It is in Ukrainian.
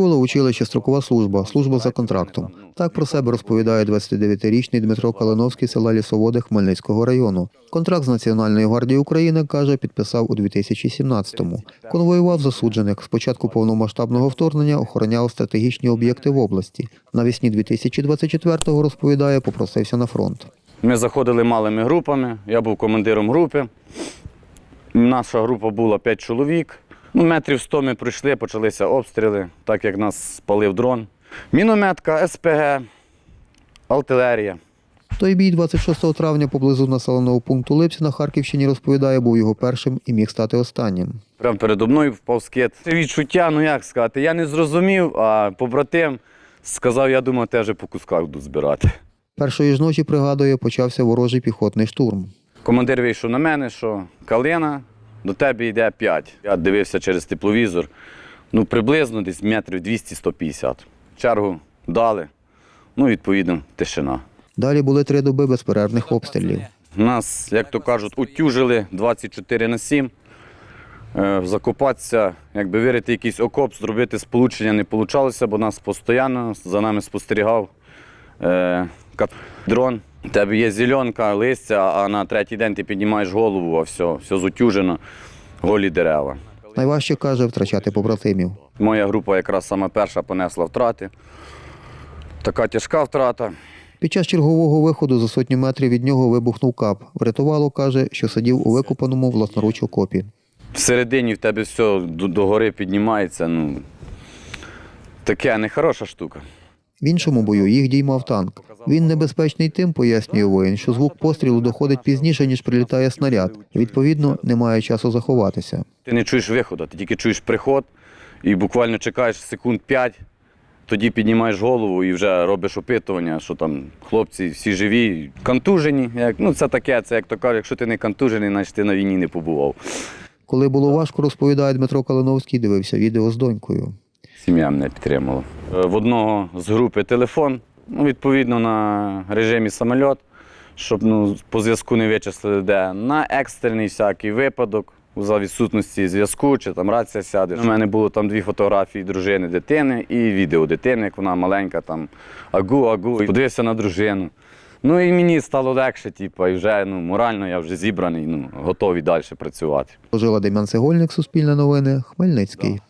Школа, училище, строкова служба, служба за контрактом. Так про себе розповідає 29-річний Дмитро Калиновський села Лісоводи Хмельницького району. Контракт з Національної гвардії України, каже, підписав у 2017-му. Конвоював засуджених. З початку повномасштабного вторгнення охороняв стратегічні об'єкти в області. Навесні 2024-го, розповідає, попросився на фронт. Ми заходили малими групами, я був командиром групи. Наша група була 5 чоловік. Ну, метрів 100 ми пройшли, почалися обстріли, так як нас спалив дрон. Мінометка, СПГ, артилерія. Той бій 26 травня поблизу населеного пункту Липці на Харківщині, розповідає, був його першим і міг стати останнім. Прямо передо мною впав скид. Це відчуття, ну як сказати, я не зрозумів, а побратим сказав, я думав, те вже по кусках буду збирати. Першої ж ночі, пригадує, почався ворожий піхотний штурм. Командир вийшов на мене, що Калина, до тебе йде 5. Я дивився через тепловізор. Ну, приблизно десь метрів 200-150. Чергу дали. Ну, відповідно, тишина. Далі були три доби безперервних обстрілів. Нас, як то кажуть, утюжили 24 на 7. Е, Закопатися, якби вирити якийсь окоп, зробити сполучення не вийшло, бо нас постійно за нами спостерігав е, дрон. У тебе є зеленка, листя, а на третій день ти піднімаєш голову, а все, все зутюжено, голі дерева. Найважче каже втрачати побратимів. Моя група якраз саме перша понесла втрати. Така тяжка втрата. Під час чергового виходу за сотню метрів від нього вибухнув кап. Врятувало, каже, що сидів у викопаному власноруч окопі. Всередині в тебе все до, до гори піднімається. Ну, таке нехороша штука. В іншому бою їх діймав танк. Він небезпечний тим, пояснює воїн, що звук пострілу доходить пізніше, ніж прилітає снаряд. Відповідно, немає часу заховатися. Ти не чуєш виходу, ти тільки чуєш приход і буквально чекаєш секунд 5, тоді піднімаєш голову і вже робиш опитування, що там хлопці всі живі, контужені. Як, ну це таке, це як то кажуть, якщо ти не контужений, значить ти на війні не побував. Коли було важко, розповідає Дмитро Калиновський, дивився відео з донькою. Сім'я мене підтримала. Е, В одного з групи телефон, ну, відповідно на режимі самольот, щоб ну, по зв'язку не вичислили де. На екстрений всякий випадок, за відсутності зв'язку, чи там рація сяде. У мене було там дві фотографії дружини, дитини і відео дитини, як вона маленька, там агу, агу. І Подивився на дружину. Ну і мені стало легше, типу, і вже ну, морально я вже зібраний, ну, готовий далі працювати. Жила Дем'ян Цегольник, Суспільне новини, Хмельницький.